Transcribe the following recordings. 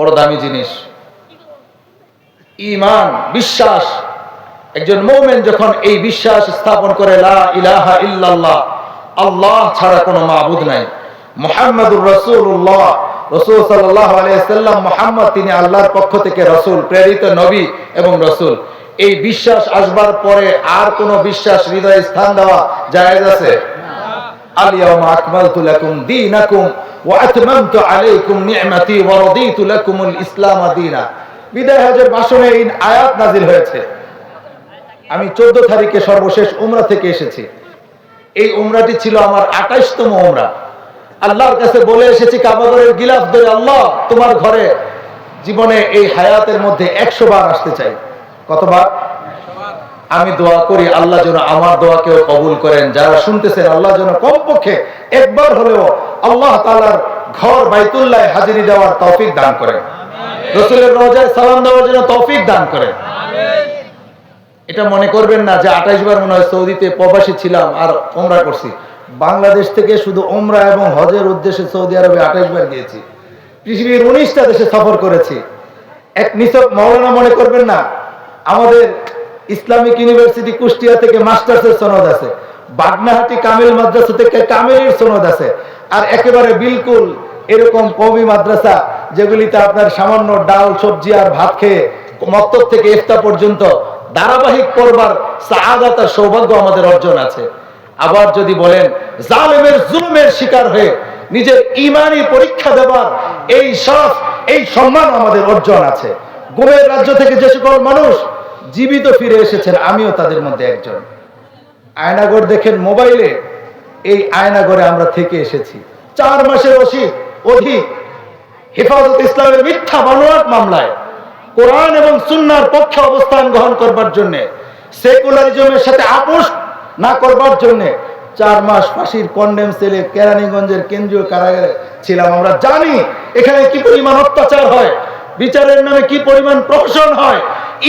বড় দামি জিনিস। ইমান বিশ্বাস। একজন মোমেন যখন এই বিশ্বাস স্থাপন করে, লা ইলাহা ইল্লাল্লাহ আল্লাহ ছাড়া কোনো মাবুদ নাই। মোহাম্মদুর রসুল্লাহ রসুল সাল্লাহ আলাইসাল্লাম মোহাম্মদ তিনি আল্লাহর পক্ষ থেকে রসুল, প্রেরিত নবী এবং রসুল। এই বিশ্বাস আসবার পরে আর কোনো বিশ্বাস হৃদয়ে স্থান দেওয়া জায়েজ আছে? আলাইকুম ইসলাম বিদায় হজের ভাষণে এই আয়াত নাজিল হয়েছে। আমি 14 তারিখে সর্বশেষ উমরা থেকে এসেছি। এই উমরাটি ছিল আমার 28তম উমরা। আল্লাহর কাছে বলে এসেছি কাবাগরের গিলাফ ধরে আল্লাহ, তোমার ঘরে জীবনে এই হায়াতের মধ্যে একশো বার আসতে চাই। কতবার? আমি দোয়া করি আল্লাহ যেন আমার দোয়াকেও কবুল করেন। যারা শুনতেছেন আল্লাহ যেন কমপক্ষে একবার হলেও আল্লাহ তালার ঘর বাইতুল্লাহ হাজিরি দেওয়ার তৌফিক দান করেন। রসুলের রোজায় সালাম দেওয়ার জন্য তৌফিক দান করেন। এটা মনে করবেন না যে আঠাইশ বার মনে হয় সৌদিতে প্রবাসী ছিলাম আর ওমরা করছি। বাংলাদেশ থেকে শুধু ওমরা এবং হজের উদ্দেশ্যে সৌদি আরবে আঠাইশ বার গিয়েছি। পৃথিবীর উনিশটা দেশে সফর করেছি। এক নিছক মৌলানা মনে করবেন না আমাদের ইসলামিক ইউনিভার্সিটি কুষ্টিয়া থেকে মাস্টার্সের সনদ আছে। বাগনাহাটি কামিল মাদ্রাসা থেকে কামিলের সনদ আছে। আর একেবারে বিলকুল এরকম কমি মাদ্রাসা যেগুলিতে আপনার সামান্য ডাল, সবজি আর ভাত খেয়ে মক্তব থেকে ইফতা পর্যন্ত ধারাবাহিক করবার সাহাদাত আর সৌভাগ্য আমাদের অর্জন আছে। আবার যদি বলেন, জালেমের জুলুমের শিকার হয়ে নিজের ইমানি পরীক্ষা দেবার এই সব এই সম্মান আমাদের অর্জন আছে। গুমের রাজ্য থেকে যে সকল মানুষ জীবিত ফিরে এসেছেন, আমিও তাদের মধ্যে একজন। আয়নাগর দেখেন মোবাইলে, এই আয়নাগরে আমরা থেকে এসেছি। চার মাসের অধিক অধিক হেফাজত ইসলামের মিথ্যা বানোয়াট মামলায়, কোরআন এবং সুন্নার পক্ষে অবস্থান গ্রহণ করবার জন্য, সেকুলারিজমের সাথে আপোষ না করবার জন্য চার মাস ফাঁসির কন্ডেম সেলে কেরানীগঞ্জের কেন্দ্রীয় কারাগারে ছিলাম। আমরা জানি এখানে কি পরিমাণ অত্যাচার হয়, বিচারের নামে কি পরিমাণ প্রহসন হয়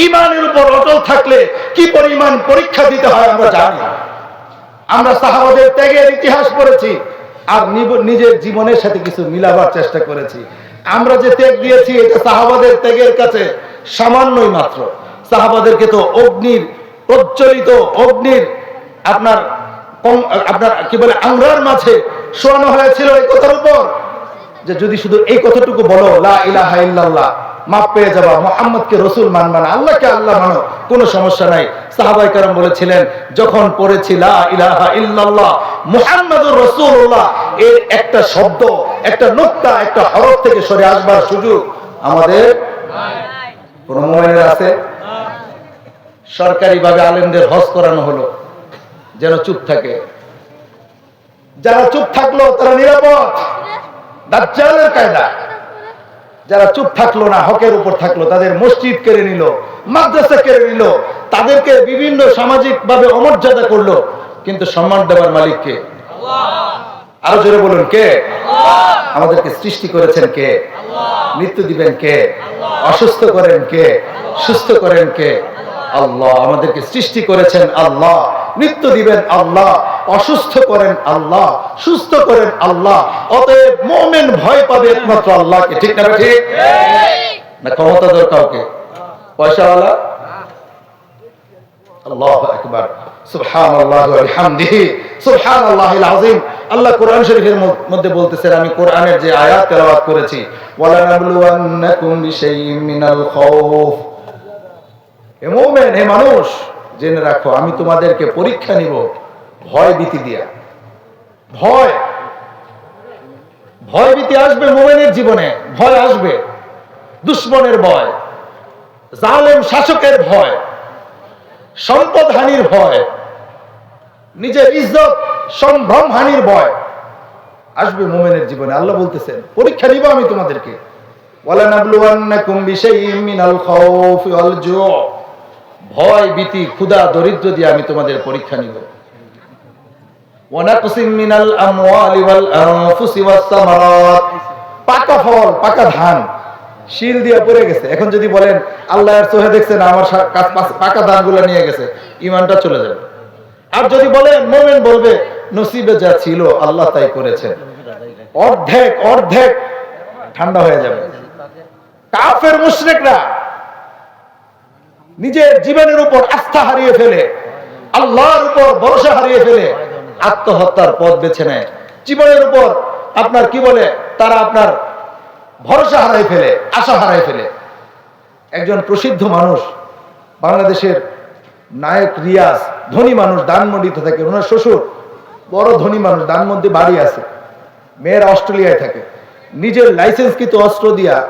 ইমানের উপর অটল থাকলে কি পরিমাণ পরীক্ষা দিতে হয় আমরা জানি। আমরা সাহাবাদের ত্যাগের ইতিহাস পড়েছি আর নিজের জীবনের সাথে কিছু মিলাবার চেষ্টা করেছি। আমরা যে ত্যাগ দিয়েছি, এটা সাহাবাদের ত্যাগের কাছে সামান্যই মাত্র। সাহাবাদেরকে তো অগ্নির প্রজ্বলিত অগ্নির আপনার আপনার কি বলে, আংরার মাঝে শোয়ানো হয়েছিল এই কথার উপর। যে যদি শুধু এই কথাটুকু বলো, লা ইলাহা ইল্লাল্লাহ মাপ পেয়ে যাবা, মোহাম্মদকে রসুল মানবা না, আল্লাহকে আল্লাহ মানো, কোনো সমস্যা নাই। সাহাবাই কারণ বলেছিলেন, যখন পড়েছি এর একটা শব্দ, একটা একটা হরফ থেকে সরে আসবার সুযোগ আমাদের আছে? সরকারিভাবে আলেমদের হজ করানো হলো, যেন চুপ থাকে। যারা চুপ থাকল, তারা নিরাপদ। দাজ্জালের কায়দা। যারা চুপ থাকল না হকের উপর থাকল তাদের মসজিদ কেড়ে নিল মাদ্রাসা কেড়ে নিল তাদেরকে বিভিন্ন সামাজিক ভাবে অমর্যাদা করল কিন্তু সম্মান দেওয়ার মালিককে আরও জোরে বলুন কে? আমাদেরকে সৃষ্টি করেছেন কে? মৃত্যু দিবেন কে? অসুস্থ করেন কে? সুস্থ করেন কে? আল্লাহ আমাদেরকে সৃষ্টি করেছেন আল্লাহ। মৃত্যু দিবেন আল্লাহ অসুস্থ করেন আল্লাহ সুস্থ করেন আল্লাহ। অতএব মোমেন ভয় পাবে একমাত্র আল্লাহকে ঠিক না ঠিক। না ক্ষমতা দর কাউকে। পয়সাওয়ালা আল্লাহ আকবার। সুবহানাল্লাহ ওয়া বিহামদিহি। সুবহানাল্লাহিল আযীম। আল্লাহ কোরআন শরীফের মধ্যে- বলতেছেন আমি কোরআনের যে আয়াত তেলাওয়াত করেছি ওয়ালা নাবলুওয়ান্নাকুম বিশাইইম মিনাল খাউফ। হে মানুষ, জেনে রাখো, আমি তোমাদেরকে পরীক্ষা নিব, ভয় ভীতি দিয়া। ভয়। ভয় ভীতি আসবে মোমেনের জীবনে, ভয় আসবে। দুশ্মনের ভয়, জালেম শাসকের ভয়, সম্পদ হানির ভয়, নিজের ইজ্জত, সম্ভ্রম হানির ভয় আসবে মোমেনের জীবনে। আল্লাহ বলতেছেন, পরীক্ষা নিব আমি তোমাদেরকে। ওয়ালানাবলুওয়ান্নাকুম বিশাইইম মিনাল খাউফি ওয়াল জু' ভয়, ভীতি, ক্ষুধা, দরিদ্র দিয়ে আমি তোমাদের পরীক্ষা নিব। পাকা ফল, পাকা ধান, শিল দিয়ে পড়ে গেছে। এখন যদি বলেন, আল্লাহ এর চোখে দেখছেন, আমার পাকা ধানগুলো নিয়ে গেছে ইমানটা চলে যাবে। আর যদি বলেন, মোমেন বলবে, নসিবে যা ছিল, আল্লাহ তাই করেছেন। অর্ধেক অর্ধেক ঠান্ডা হয়ে যাবে। কাফের মুশরিকরা নিজের জীবনের উপর আস্থা হারিয়ে ফেলে, আল্লাহর উপর ভরসা হারিয়ে ফেলে আত্মহত্যার পথ বেছে নেয়। জীবনের উপর আপনার কি বলে? তারা আপনার ভরসা হারাই ফেলে, আশা হারাই ফেলে। একজন প্রসিদ্ধ মানুষ, বাংলাদেশের নায়ক রিয়াজ, ধনী মানুষ দানমন্ডিতে থাকে। ওনার শ্বশুর বড় ধনী মানুষ দানমন্দি বাড়ি আছে। মেয়েরা অস্ট্রেলিয়ায় থাকে। নিজের লাইসেন্স কিন্তু অস্ত্র দিয়া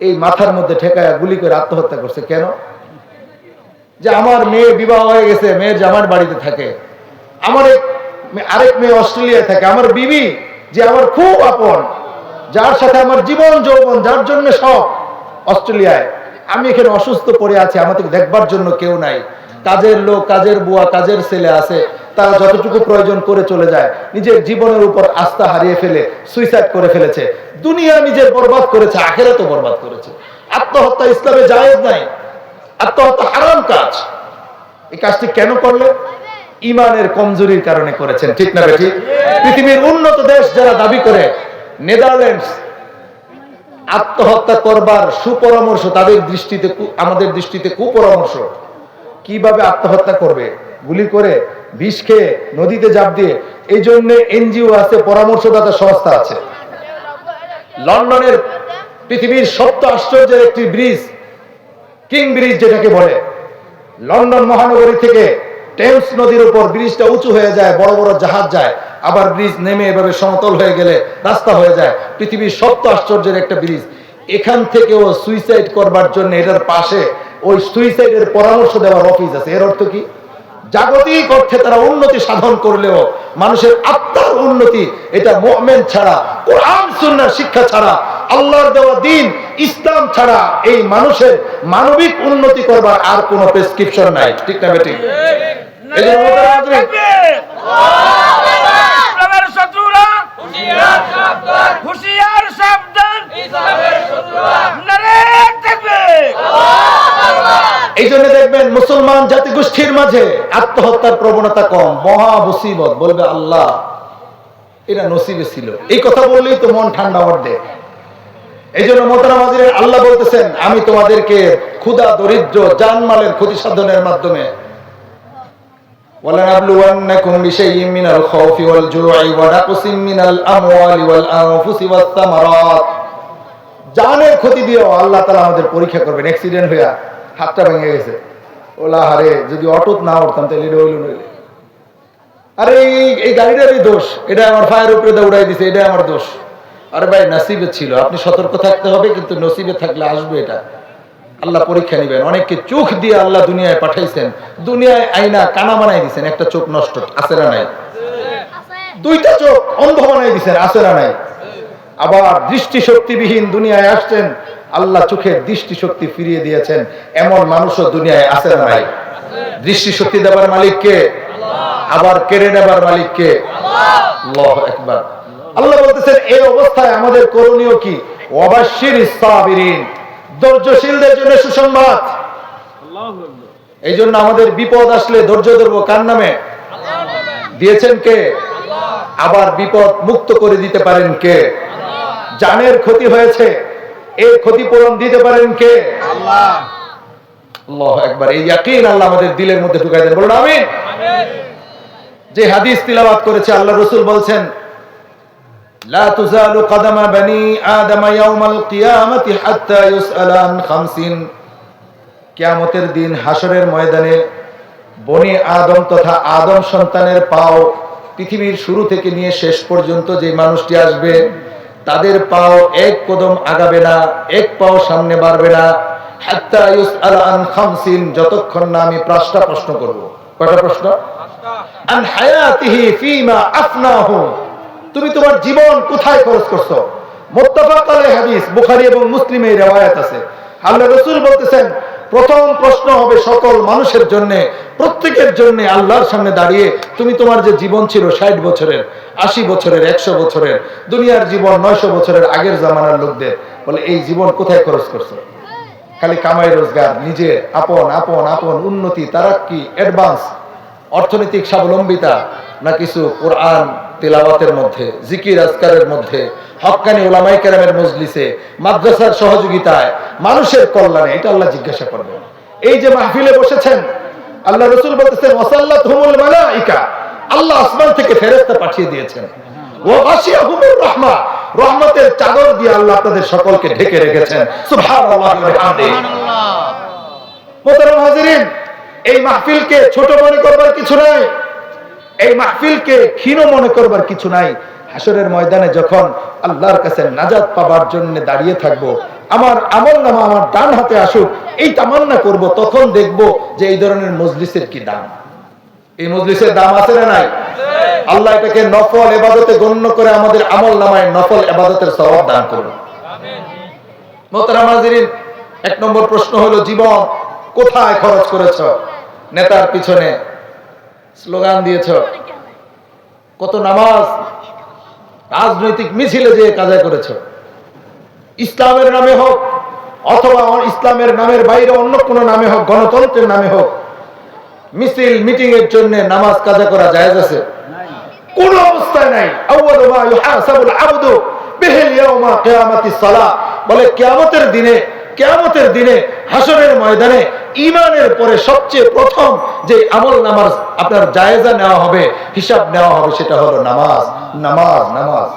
এই মাথার মধ্যে ঠেকায়া গুলি করে আত্মহত্যা করছে। কেন? যে আমার মেয়ে বিবাহ হয়ে গেছে মেয়ের জামার বাড়িতে থাকে। আমার আরেক মেয়ে অস্ট্রেলিয়ায় থাকে। আমার বিবি, যে আমার খুব আপন, যার সাথে আমার জীবন, যৌবন, যার জন্য সব অস্ট্রেলিয়ায়। আমি এখানে অসুস্থ পড়ে আছি আমাকে দেখবার জন্য কেউ নাই। কাজের লোক, কাজের বুয়া, কাজের ছেলে আছে, তারা যতটুকু প্রয়োজন করে চলে যায়, নিজের জীবনের উপর আস্থা হারিয়ে ফেলে সুইসাইড করে ফেলেছে। দুনিয়া নিজের বরবাদ করেছে আখেরা তো বরবাদ করেছে। আত্মহত্যা ইসলামে জায়েজ নাই। হারাম কাজ। এই কাজটি কেন করলে? ইমানের কমজোরির কারণে করেছেন, ঠিক না বেঠি? পৃথিবীর উন্নত দেশ যারা দাবি করে, নেদারল্যান্ডস আত্মহত্যা করবার সুপরামর্শ তাদের দৃষ্টিতে আমাদের দৃষ্টিতে কুপরামর্শ। কীভাবে আত্মহত্যা করবে? গুলি করে, বিষ খেয়ে, নদীতে জাপ দিয়ে। এই জন্য এনজিও আছে, পরামর্শদাতা সংস্থা আছে। লন্ডনের পৃথিবীর সপ্ত আশ্চর্যের একটি ব্রিজ কিং ব্রিজ যেটাকে বলে, লন্ডন মহানগরী থেকে টেমস নদীর উপর ব্রিজটা উঁচু হয়ে যায়, বড় বড় জাহাজ যায়, আবার ব্রিজ নেমে এভাবে সমতল হয়ে গেলে রাস্তা হয়ে যায়। পৃথিবীর সপ্ত আশ্চর্যের একটা ব্রিজ। এখান থেকে ও সুইসাইড করবার জন্য এটার পাশে ওই সুইসাইডের পরামর্শ দেওয়ার অফিস আছে। এর অর্থ কি? জাগতিক অর্থে তারা উন্নতি সাধন করলেও মানুষের আত্মার উন্নতি এটা মোহামেন ছাড়া কোরআন সুন্নার শিক্ষা ছাড়া আল্লাহর দেওয়া দিন ইসলাম ছাড়া এই মানুষের মানবিক উন্নতি করবার আর কোনো প্রেসক্রিপশন নাই। ঠিক না বেটি শত্রুরা হুশিয়ার সাবধান। নারে এই জন্য দেখবেন। মুসলমান জাতিগোষ্ঠীর মাঝে আত্মহত্যার প্রবণতা কম মহা মুসিবত। বলবে আল্লাহ এটা নসিবে ছিল। এই কথা বললেই তো মন ঠান্ডা অর্ধে এই জন্য মোতারাম হাজিরের আল্লাহ বলতেছেন আমি তোমাদেরকে ক্ষুধা দরিদ্র জানমালের ক্ষতি সাধনের মাধ্যমে ولنبلونكم بشيء من الخوف والجوع ونقص من الأموال والأنفس والثمرات জানের ক্ষতি দিয়েও আল্লাহ তালা আমাদের পরীক্ষা করবেন অ্যাক্সিডেন্ট হইয়া হাতটা ভেঙে গেছে ওলা হারে যদি অটোত না উঠতাম তাহলে এটা হইল নইলে আরে এই এই গাড়িটারই দোষ এটা আমার ফায়ার উপরে দৌড়াই দিছে এটা আমার দোষ আরে ভাই নসিবে ছিল আপনি সতর্ক থাকতে হবে কিন্তু নসিবে থাকলে আসবে এটা আল্লাহ পরীক্ষা নিবেন। অনেককে চোখ দিয়ে আল্লাহ দুনিয়ায় পাঠাইছেন। দুনিয়ায় আইনা কানা বানাই দিছেন একটা চোখ নষ্ট আছে না নাই? দুইটা চোখ অন্ধ বানাই দিছেন আছে না নাই? আবার দৃষ্টি শক্তিবিহীন দুনিয়ায় আসছেন আল্লাহ চোখের দৃষ্টি শক্তি ফিরিয়ে দিয়েছেন এমন মানুষও দুনিয়ায় আছে না নাই? দৃষ্টি শক্তি দেবার মালিককে আবার কেড়ে নেবার মালিককে আল্লাহ একবার আল্লাহ বলতেছেন এই অবস্থায় আমাদের করণীয় কি? অবশ্যির সাবিরিন। ধৈর্যশীলদের জন্য সুসংবাদ। এই জন্য আমাদের বিপদ আসলে ধৈর্য ধরবো কার নামে? দিয়েছেন কে? আবার বিপদ মুক্ত করে দিতে পারেন কে? জানের ক্ষতি হয়েছে, এর ক্ষতিপূরণ দিতে পারেন কে? আল্লাহ একবার এই ইয়াকিন আল্লাহ আমাদের দিলের মধ্যে ঢুকাই দেন। বলুন, আমিন। যে হাদিস তিলাবাত করেছে, আল্লাহ রসুল বলছেন لا تزال قدم بني آدم يوم القيامة حتى يسأل عن خمس কিয়ামতের দিন হাসরের ময়দানে বনি আদম তথা আদম সন্তানের পাও পৃথিবীর শুরু থেকে নিয়ে শেষ পর্যন্ত যে মানুষটি আসবে তাদের পাও এক কদম আগাবে না এক পাও সামনে বাড়বে না হাত্তা ইউসআল আন খামসিন যতক্ষণ না আমি পাঁচটা প্রশ্ন করব কয়টা প্রশ্ন আন হায়াতিহি ফিমা আফনাহু তুমি তোমার জীবন কোথায় খরচ করছ? হাদিস, বুখারী এবং মুসলিমে riwayat আছে। আল্লাহ রাসূল বলতেছেন, প্রথম প্রশ্ন হবে সকল মানুষের জন্য, প্রত্যেকের জন্য আল্লাহর সামনে দাঁড়িয়ে তুমি তোমার যে জীবন ছিল ষাট বছরের, আশি বছরের, একশো বছরের, দুনিয়ার জীবন নয়শো বছরের আগের জামানার লোকদের, বলে এই জীবন কোথায় খরচ করছ? খালি কামাই রোজগার, নিজে, আপন আপন আপন, উন্নতি, তারাক্কি অ্যাডভান্স অর্থনৈতিক স্বাবলম্বিতা না কিছু কোরআন তিলাওয়াতের মধ্যে জিকির আজকারের মধ্যে হক্কানি ওলামাই কেরামের মজলিসে মাদ্রাসার সহযোগিতায় মানুষের কল্যাণে এটা আল্লাহ জিজ্ঞাসা করবেন। এই যে মাহফিলে বসেছেন আল্লাহ রসুল বলতেছেন ওয়াসাল্লাত হুমুল মালাইকা আল্লাহ আসমান থেকে ফেরেশতা পাঠিয়ে দিয়েছেন। ও গাশিয়াহুমুর রাহমা রহমতের চাদর দিয়ে আল্লাহ আপনাদের সকলকে ঢেকে রেখেছেন। সুবহানাল্লাহি ওয়া বিহামদিহি। মোহতারাম হাজিরিন এই মাহফিলকে ছোট মনে করবার কিছু নাই। এই মাহফিলকে ক্ষীণ মনে করবার কিছু নাই। হাসরের ময়দানে যখন আল্লাহর কাছে নাজাত পাবার জন্য দাঁড়িয়ে থাকব, আমার আমল নামা আমার ডান হাতে আসুক, এই তামান্না করব, তখন দেখব যে এই ধরনের মজলিসের কি দাম। এই মজলিসের দাম আছে না নাই? আল্লাহ এটাকে নফল এবাদতে গণ্য করে আমাদের আমল নামায় নফল এবাদতের সওয়াব দান করুন। এক নম্বর প্রশ্ন হলো, জীবন কোথায় খরচ করেছ? নেতার পিছনে স্লোগান দিয়েছ। কত নামাজ, রাজনৈতিক মিছিলে যে কাজে করেছ। ইসলামের নামে হোক, অথবা ইসলামের নামের বাইরে অন্য কোনো নামে হোক, গণতন্ত্রের নামে হোক, মিছিল মিটিং এর জন্য নামাজ কাজা করা জায়েজ আছে? কোন অবস্থায় নাই। আবদু বলে কেয়ামতের দিনে কিয়ামতের দিনে হাসরের ময়দানে ঈমানের পরে সবচেয়ে প্রথম যে আমল নামাজ আপনার জায়েজা নেওয়া হবে, হিসাব নেওয়া হবে, সেটা হলো নামাজ নামাজ নামাজ।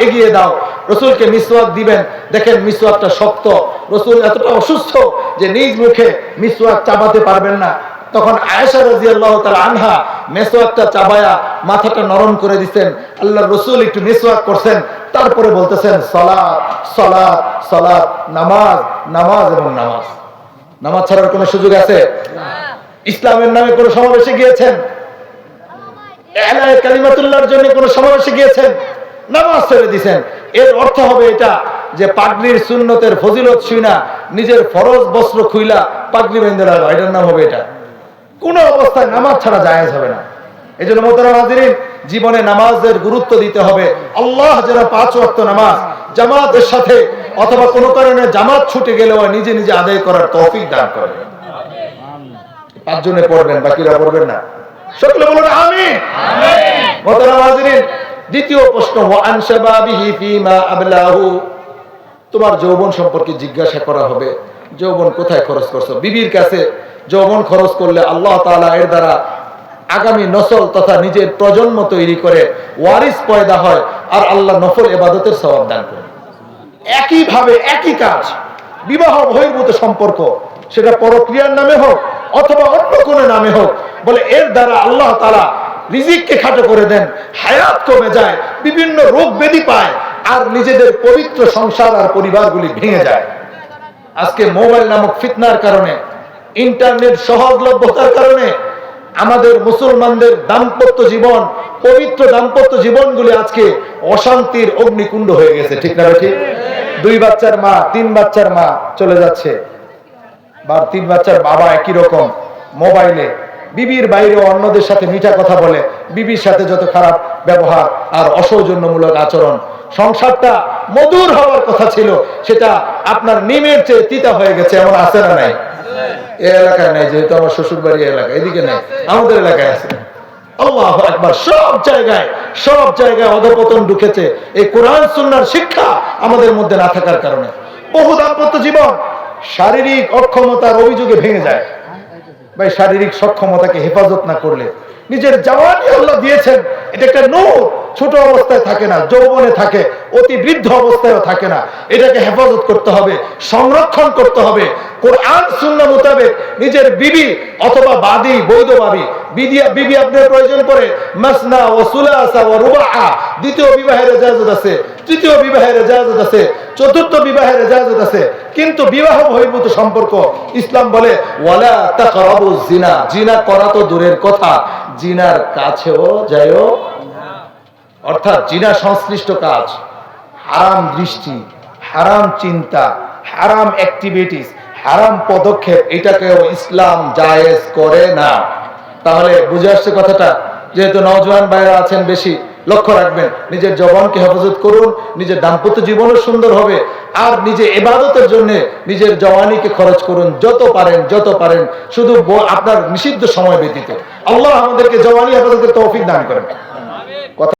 এগিয়ে দাও। দিবেন। দেখেন অসুস্থ যে নিজ মুখে মিসওয়াক চাবাতে পারবেন না। তখন আয়েশা রাদিয়াল্লাহু তাআলা আনহা মিসওয়াকটা চাবায়া মাথাটা নরম করে দিতেন। আল্লাহর রসুল একটু মিসওয়াক করছেন তারপরে বলতেছেন সালাত সালাত সালাত নামাজ নামাজ এবং নামাজ। নামাজ ছাড়ার কোনো সুযোগ আছে? ইসলামের নামে কোন সমাবেশে গিয়েছেন? কালিমাতুল্লাহর জন্য কোন সমাবেশে গিয়েছেন? নামাজ ছেড়ে দিছেন। এর অর্থ হবে এটা যে পাগড়ির সুন্নতের ফজিলত শুইনা নিজের ফরজ বস্ত্র খুইলা পাগড়ি বেঁধে রাখা এটার নাম হবে এটা। কোন অবস্থায় নামাজ ছাড়া জায়েজ হবে না। এই জন্য মোতারাম হাজিরিন জীবনে নামাজের গুরুত্ব দিতে হবে। আল্লাহ যারা পাঁচ ওয়াক্ত নামাজ জামাতের সাথে অথবা কোনো কারণে জামাত ছুটে গেলেও নিজে নিজে আদায় করার তৌফিক দান করে। পাঁচজনে পড়বেন বাকিরা পড়বেন না। সকলে বলুন আমি হাজিরিন দ্বিতীয় প্রশ্ন তোমার যৌবন সম্পর্কে জিজ্ঞাসা করা হবে। যৌবন কোথায় খরচ করছ? বিবির কাছে যৌবন খরচ করলে আল্লাহ তাআলা এর দ্বারা আগামী নসল তথা নিজের প্রজন্ম তৈরি করে ওয়ারিস পয়দা হয় আর আল্লাহ নফল এবাদতের সওয়াব দান করে। একইভাবে একই কাজ, বিবাহ বহির্ভূত সম্পর্ক, সেটা পরক্রিয়ার নামে হোক অথবা অন্য কোনো নামে হোক, বলে এর দ্বারা আল্লাহ তালা রিজিককে খাটো করে দেন, হায়াত কমে যায়, বিভিন্ন রোগ ব্যাধি পায় আর নিজেদের পবিত্র সংসার আর পরিবারগুলি ভেঙে যায়। আজকে মোবাইল নামক ফিতনার কারণে ইন্টারনেট সহজলভ্যতার কারণে আমাদের মুসলমানদের দাম্পত্য জীবন, পবিত্র দাম্পত্য জীবনগুলি আজকে অশান্তির অগ্নিকুণ্ড হয়ে গেছে, ঠিক না ঠিক? দুই বাচ্চার মা, তিন বাচ্চার মা চলে যাচ্ছে। বা তিন বাচ্চার বাবা একই রকম, মোবাইলে। বিবির বাইরে অন্যদের সাথে মিঠা কথা বলে, বিবির সাথে যত খারাপ ব্যবহার আর অসৌজন্যমূলক আচরণ। সংসারটা মধুর হওয়ার কথা ছিল, সেটা আপনার নিমের চেয়ে তিতা হয়ে গেছে, এমন আছে না নাই? এ এলাকায় নাই, যেহেতু আমার শ্বশুর বাড়ি এলাকা, এদিকে নাই, আমাদের এলাকায় আছে। আল্লাহ একবার সব জায়গায় সব জায়গায় অধপতন ঢুকেছে। এই কোরআন, সুন্নার শিক্ষা আমাদের মধ্যে না থাকার কারণে। বহু দাম্পত্য জীবন শারীরিক অক্ষমতার অভিযোগে ভেঙে যায়। ভাই, শারীরিক সক্ষমতাকে হেফাজত না করলে নিজের জওয়ানি আল্লাহ দিয়েছেন, এটা একটা নূর। ছোট অবস্থায় থাকে না, যৌবনে থাকে, অতি বৃদ্ধ অবস্থায়ও থাকে না। এটাকে হেফাজত করতে হবে, সংরক্ষণ করতে হবে। কোরআন শূন্য মোতাবেক নিজের বিবি অথবা বাদী, বৈধ বাবি বিবি আপনার প্রয়োজন পড়ে, মাসনা ও ও দ্বিতীয় বিবাহের এজাজত আছে, তৃতীয় বিবাহের এজাজত আছে, চতুর্থ বিবাহের এজাজত আছে। কিন্তু বিবাহ বহির্ভূত সম্পর্ক, ইসলাম বলে, ওয়ালা তাকরাবু জিনা জিনা করা তো দূরের কথা জিনার কাছেও যায়ও অর্থাৎ জিনা সংশ্লিষ্ট কাজ, হারাম দৃষ্টি, হারাম চিন্তা, হারাম অ্যাক্টিভিটিস হারাম পদক্ষেপ, এটাকেও ইসলাম জায়েজ করে না। তাহলে বুঝে আসছে কথাটা? যেহেতু নওজোয়ান ভাইরা আছেন বেশি, লক্ষ্য রাখবেন, নিজের জবানকে হেফাজত করুন, নিজের দাম্পত্য জীবনও সুন্দর হবে, আর নিজে এবাদতের জন্য নিজের জওয়ানিকে খরচ করুন, যত পারেন যত পারেন, শুধু আপনার নিষিদ্ধ সময় ব্যতীত। আল্লাহ আমাদেরকে জওয়ানি হেফাজতের তৌফিক দান করেন।